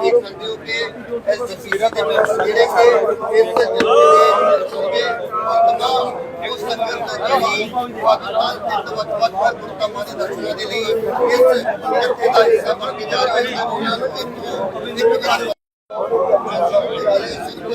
ਦੇਖ ਸਕਦੇ ਹੋ ਕਿ ਇਸ ਤਸਵੀਰਾਂ ਦੇ ਵਿੱਚ ਜਿਹੜੇ ਕਿ ਇਸ ਜਨਮੇ ਤਮਾਮ ਉਸ ਸੰਗਤ ਦਾ ਜਿਹੜੀ ਪਾਕਿਸਤਾਨ ਦੇ ਵੱਖ-ਵੱਖ ਗੁਰਦੁਆਰਾਂ ਦੇ ਦਰਸ਼ਨਾਂ ਦੇ ਲਈ ਇਸ ਜੱਥੇ ਦਾ ਹਿੱਸਾ ਬਣ ਕੇ ਜਾ ਰਿਹਾ ਹਨ ਉਹਨਾਂ ਨੂੰ ਇੱਕ ਇੱਕ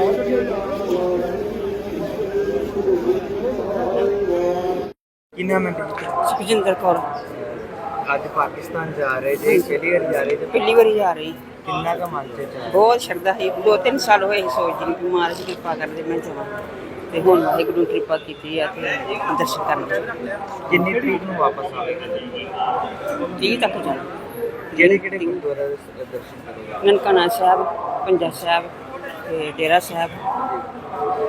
ਗੱਲ ਕਿੰਨਾ ਮਿੰਟ ਸੁਖਜਿੰਦਰ ਕੌਰ। ਅੱਜ ਪਾਕਿਸਤਾਨ ਜਾ ਰਹੇ ਜੇ ਪਹਿਲੀ ਵਾਰ ਜਾ ਰਹੇ ਤੇ ਪਹਿਲੀ ਵਾਰੀ ਜਾ ਰਹੀ। ਕਿੰਨਾ ਕੁ ਮਨ ਚ ਹੈ ਬਹੁਤ ਸ਼ਰਧਾ ਸੀ। ਦੋ ਤਿੰਨ ਸਾਲ ਹੋਏ ਸੀ ਸੋਚਦੀ ਨੂੰ ਕਿ ਮਹਾਰਾਜ ਕਿਰਪਾ ਕਰਦੇ ਮੈਂ ਜਾਵਾਂ। ਤੇ ਹੁਣ ਵਾਹਿਗੁਰੂ ਕਿਰਪਾ ਕੀਤੀ ਆ ਤੇ ਦਰਸ਼ਨ ਕਰਨ। ਕਿੰਨੀ ਤਰੀਕ ਨੂੰ ਵਾਪਸ ਆਵੇਗਾ 30 ਤੱਕ ਜਾਣਾ। ਕਿਹੜੇ ਕਿਹੜੇ ਗੁਰਦੁਆਰਾ ਦੇ ਦਰਸ਼ਨ ਕਰੇਗਾ? ਨਨਕਾਣਾ ਸਾਹਿਬ ਪੰਜਾ ਸਾਹਿਬ ਤੇ ਡੇਰਾ ਸਾਹਿਬ।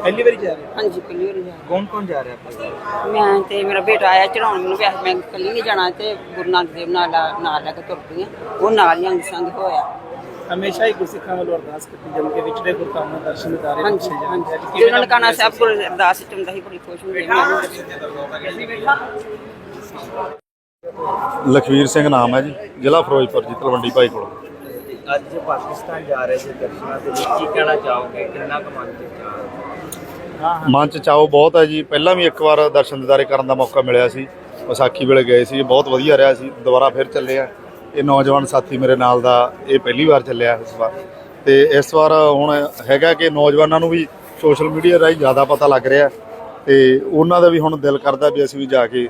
ਪਹਿਲੀ ਵਾਰੀ ਜਾ ਰਹੇ ਹਾਂਜੀ ਪਹਿਲੀ ਵਾਰੀ ਜਾ ਕੌਣ ਕੌਣ ਜਾ ਰਿਹਾ ਆਪਣੇ ਮੈਂ ਤੇ ਮੇਰਾ ਬੇਟਾ ਆਇਆ ਚੜਾਉਣ ਮੈਨੂੰ ਵੈਸੇ ਮੈਂ ਇਕੱਲੀ ਨਹੀਂ ਜਾਣਾ ਤੇ ਗੁਰੂ ਨਾਨਕ ਦੇਵ ਨਾਲ ਨਾਲ ਲੈ ਕੇ ਤੁਰ ਪਈ ਹਾਂ। ਉਹ ਨਾਲ ਹੀ ਅੰਗ ਸੰਗ ਹੋਇਆ। ਹਮੇਸ਼ਾ ਹੀ ਗੁਰਸਿੱਖਾਂ ਵੱਲੋਂ ਅਰਦਾਸ ਕੀਤੀ ਜਾਂਦੀ ਹੈ ਵਿਚੜੇ ਗੁਰਧਾਮਾਂ ਦੇ ਦਰਸ਼ਨ ਦਿਦਾਰੇ ਹਾਂਜੀ ਹਾਂਜੀ। ਤੇ ਨਨਕਾਣਾ ਸਾਹਿਬ ਕੋਲ ਅਰਦਾਸ ਚ ਹੁੰਦਾ ਸੀ ਬੜੀ ਖੁਸ਼ ਹੁੰਦੀ ਮੈਂ ਲਖਵੀਰ ਸਿੰਘ ਨਾਮ ਹੈ ਜੀ ਜ਼ਿਲ੍ਹਾ ਫਿਰੋਜ਼ਪੁਰ ਜੀ ਤਲਵੰਡੀ ਭਾਈ ਕੋਲ। ਅੱਜ ਪਾਕਿਸਤਾਨ ਜਾ ਰਹੇ ਜੇ ਦਰਸ਼ਨਾਂ ਦੇ ਲਈ ਕੀ ਕਹਿਣਾ ਚਾਹੋਗੇ? ਕਿੰਨਾ ਕੁ ਮਨ ਚ ਚਾਹ ਮਨ ਚ ਚਾਓ ਬਹੁਤ ਹੈ ਜੀ। ਪਹਿਲਾਂ ਵੀ ਇੱਕ ਵਾਰ ਦਰਸ਼ਨ ਦਿਦਾਰੇ ਕਰਨ ਦਾ ਮੌਕਾ ਮਿਲਿਆ ਸੀ। ਵਿਸਾਖੀ ਵੇਲੇ ਗਏ ਸੀ। ਬਹੁਤ ਵਧੀਆ ਰਿਹਾ ਸੀ। ਦੁਬਾਰਾ ਫਿਰ ਚੱਲੇ ਆ। ਇਹ ਨੌਜਵਾਨ ਸਾਥੀ ਮੇਰੇ ਨਾਲ ਦਾ ਇਹ ਪਹਿਲੀ ਵਾਰ ਚੱਲਿਆ ਇਸ ਵਾਰ। ਤੇ ਇਸ ਵਾਰ ਹੁਣ ਹੈਗਾ ਕਿ ਨੌਜਵਾਨਾਂ ਨੂੰ ਵੀ ਸੋਸ਼ਲ ਮੀਡੀਆ ਰਾਹੀਂ ਜ਼ਿਆਦਾ ਪਤਾ ਲੱਗ ਰਿਹਾ। ਤੇ ਉਹਨਾਂ ਦਾ ਵੀ ਹੁਣ ਦਿਲ ਕਰਦਾ ਵੀ ਅਸੀਂ ਵੀ ਜਾ ਕੇ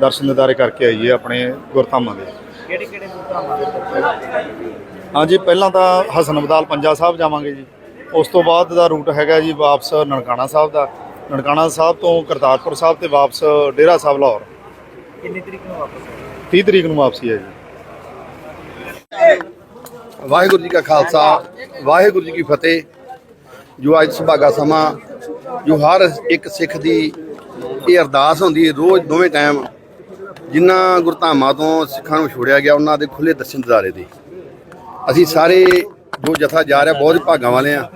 ਦਰਸ਼ਨ ਦਿਦਾਰੇ ਕਰਕੇ ਆਈਏ ਆਪਣੇ ਗੁਰਧਾਮਾਂ ਦੇ। ਕਿਹੜੇ ਕਿਹੜੇ ਗੁਰਧਾਮਾਂ ਦੇ ਦਰਸ਼ਨ? ਹਾਂਜੀ ਪਹਿਲਾਂ ਤਾਂ ਹਸਨ ਅਬਦਾਲ ਪੰਜਾ ਸਾਹਿਬ ਜਾਵਾਂਗੇ ਜੀ। ਉਸ ਤੋਂ ਬਾਅਦ ਦਾ ਰੂਟ ਹੈਗਾ ਜੀ ਵਾਪਸ ਨਨਕਾਣਾ ਸਾਹਿਬ ਦਾ। ਨਨਕਾਣਾ ਸਾਹਿਬ ਤੋਂ ਕਰਤਾਰਪੁਰ ਸਾਹਿਬ ਤੇ ਵਾਪਸ ਡੇਰਾ ਸਾਹਿਬ ਲਾਹੌਰ। ਕਿੰਨੀ ਤਰੀਕ ਨੂੰ ਵਾਪਸ ਆਉਣਾ? 30 ਤਰੀਕ ਨੂੰ ਵਾਪਸੀ ਹੈ ਜੀ। ਵਾਹਿਗੁਰੂ ਜੀ ਕਾ ਖਾਲਸਾ ਵਾਹਿਗੁਰੂ ਜੀ ਕੀ ਫਤਿਹ। ਜੋ ਅੱਜ ਸੁਭਾਗਾ ਸਮਾਂ ਜੋ ਹਰ ਇੱਕ ਸਿੱਖ ਦੀ ਇਹ ਅਰਦਾਸ ਹੁੰਦੀ ਹੈ ਰੋਜ਼ ਦੋਵੇਂ ਟਾਈਮ ਜਿਨ੍ਹਾਂ ਗੁਰਧਾਮਾਂ ਤੋਂ ਸਿੱਖਾਂ ਨੂੰ ਛੋੜਿਆ ਗਿਆ ਉਹਨਾਂ ਦੇ ਖੁੱਲੇ ਦਰਸ਼ਨ ਦਿਦਾਰੇ ਦੇ। ਅਸੀਂ ਸਾਰੇ ਜੋ ਜਥਾ ਜਾ ਰਿਹਾ ਬਹੁਤ ਭਾਗਾਂ ਵਾਲੇ ਆ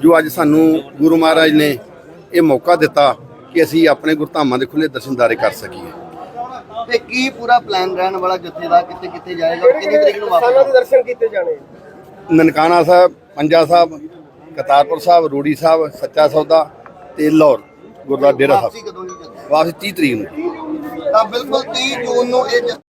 ਜੋ ਅੱਜ ਸਾਨੂੰ ਗੁਰੂ ਮਹਾਰਾਜ ਨੇ ਇਹ ਮੌਕਾ ਦਿੱਤਾ ਕਿ ਅਸੀਂ ਆਪਣੇ ਗੁਰਧਾਮਾਂ ਦੇ ਖੁੱਲੇ ਦਰਸ਼ਨ ਦਿਦਾਰੇ ਕਰ ਸਕੀਏ। ਤੇ ਕੀ ਪੂਰਾ ਪਲਾਨ ਰਹਿਣ ਵਾਲਾ ਜੱਥੇ ਦਾ? ਕਿੱਥੇ ਕਿੱਥੇ ਜਾਏਗਾ? ਔਰ ਕਿੰਨੀ ਤਰੀਕ ਨੂੰ ਵਾਪਸ ਦਰਸ਼ਨ ਕੀਤੇ ਜਾਣੇ? ਨਨਕਾਣਾ ਸਾਹਿਬ ਪੰਜਾ ਸਾਹਿਬ ਕਰਤਾਰਪੁਰ ਸਾਹਿਬ ਰੂੜੀ ਸਾਹਿਬ ਸੱਚਾ ਸੌਦਾ ਤੇ ਲਾਹੌਰ ਗੁਰਦੁਆਰਾ ਡੇਰਾ ਸਾਹਿਬ। ਵਾਪਸ 30 ਤਰੀਕ ਨੂੰ। ਤਾਂ ਬਿਲਕੁਲ 30 ਜੂਨ ਨੂੰ ਇਹ